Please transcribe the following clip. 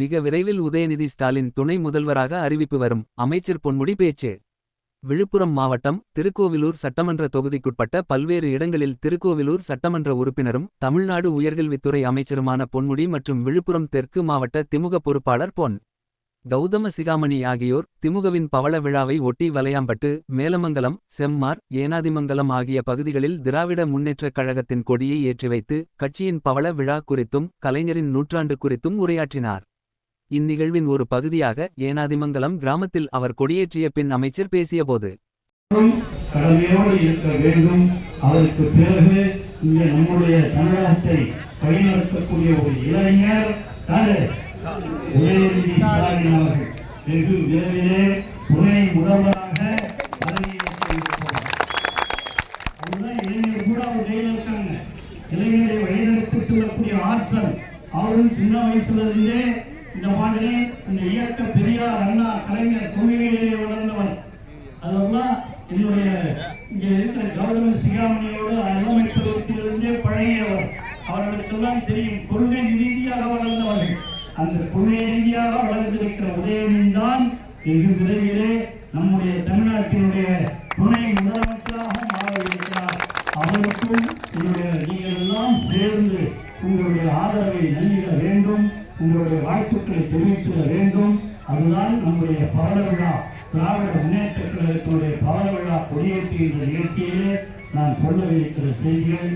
மிக விரைவில் உதயநிதி ஸ்டாலின் துணை முதல்வராக அறிவிப்பு வரும். அமைச்சர் பொன்முடி பேச்சு. விழுப்புரம் மாவட்டம் திருக்கோவிலூர் சட்டமன்ற தொகுதிக்குட்பட்ட பல்வேறு இடங்களில் திருக்கோவிலூர் சட்டமன்ற உறுப்பினரும் தமிழ்நாடு உயர்கல்வித்துறை அமைச்சருமான பொன்முடி மற்றும் விழுப்புரம் தெற்கு மாவட்ட திமுக பொறுப்பாளர் பொன். கௌதம சிகாமணி ஆகியோர் திமுகவின் பவள விழாவை ஒட்டி வலையாம்பட்டு மேலமங்கலம் செம்மார் ஏனாதிமங்கலம் ஆகிய பகுதிகளில் திராவிட முன்னேற்றக் கழகத்தின் கொடியை ஏற்றி வைத்து கட்சியின் பவள விழா குறித்தும் கலைஞரின் நூற்றாண்டு குறித்தும் உரையாற்றினார். இந்நிகழ்வின் ஒரு பகுதியாக ஏனாதிமங்கலம் கிராமத்தில் அவர் கொடியேற்றிய பின் அமைச்சர் பேசியபோது கடமையோடு இருக்க வேண்டும். அதற்கு பிறகு நம்முடைய தமிழகத்தை வழிநடத்தக்கூடிய ஒரு இளைஞர் உதயநிதி ஸ்டாலின் அவர்கள். வெகு விரைவிலே துணை முதல்வராக இளைஞர் கூட அவர் கையில் இருக்காங்க. இளைஞரை வழிநடத்தி ஆற்றல் அவரும் சின்ன வயசுல இருந்தே இந்த மாதிரி இந்த இயக்க பெரியார் அண்ணா கலைஞர் கொள்கையிலே வளர்ந்தவர். அதெல்லாம் என்னுடைய இங்கே இருக்கிற கௌரவ சிகாமணியோடு இளமை பருவத்திலிருந்தே பழகியவர். அவர்களுக்கெல்லாம் தெரியும் கொள்கை ரீதியாக வளர்ந்தவர்கள் அந்த கொள்கை ரீதியாக வளர்ந்திருக்கிற உதயநிதி தான் வெகு விரைவிலே நம்முடைய தமிழ்நாட்டினுடைய துணை முதலமைச்சராக மாறவிருக்கிறார் அவருக்கும் என்னுடைய நீங்கள் எல்லாம் சேர்ந்து உங்களுடைய ஆதரவை நன்றி உங்களுடைய வாழ்த்துக்களை தெரிவித்திட வேண்டும். அதுதான் நம்முடைய பவள விழா. திராவிட முன்னேற்ற கழகத்தினுடைய பவள விழா கொடியேற்றுகின்ற நிகழ்ச்சியிலே நான் சொல்லவிருக்கிற செய்திகள்.